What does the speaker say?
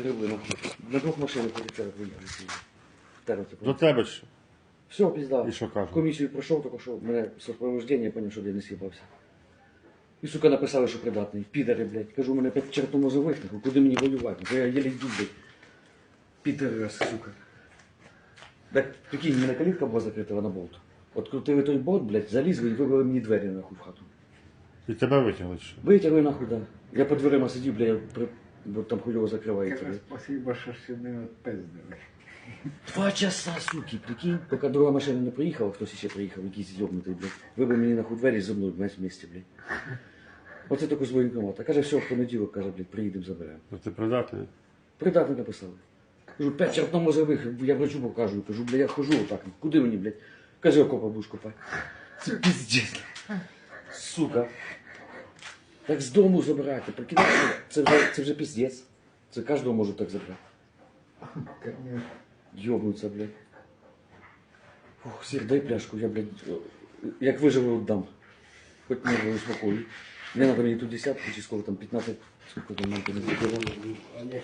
нахуй. На двох машинах офіцера приїхали. Терор До тебе ж. Все, пізда. І що кажуть? Комісію пройшов, тільки що мене сопровождення, я поняв, що я не с'їбався. І, сука, написали, що придатний. Підари, блядь. Кажу, мене п'ять чертомозових, куди мені воювати? Бо я єлі йду, блядь. Підари, сука. Так, прикинь, мене калітка була закрита на болт. От крутили той болт, блядь, залізли і вибили мені двері нахуй в хату. І тебе витягли чи що? Витягли нахуй, да. Я під дверима сидів, блядь, я при... бо там хуйово закривається. Каже, блядь. спасибо, що ще не відпиздили. Два часа, суки, прикинь. Поки друга машина не приїхала, хтось ще приїхав, якийсь зйобнутий, блядь. Вибив мені нахуй двері зі мною весь вместе, блядь. Оце таке з воєнкомата. Каже, все, в понеділок, каже, блядь, приїдемо, заберемо. Ну, Ти придатний? Придатно написали. Кажу, п'ять чертомозових, я врачу покажу. Кажу, блядь, я хожу отак. Куди мені, блядь? Каже, окопа будеш копати. Це піздець. Сука. Так з дому забирайте, Прикидай, це вже, це вже піздець. Це кожного може так забрати. Йобнуться, блядь. Фух, Сір, дай пляшку, я, блядь, як виживу, віддам. Хоч не успокою. Не надо мені тут десятку, чи сколько там, 15, сколько там, нам не забирали.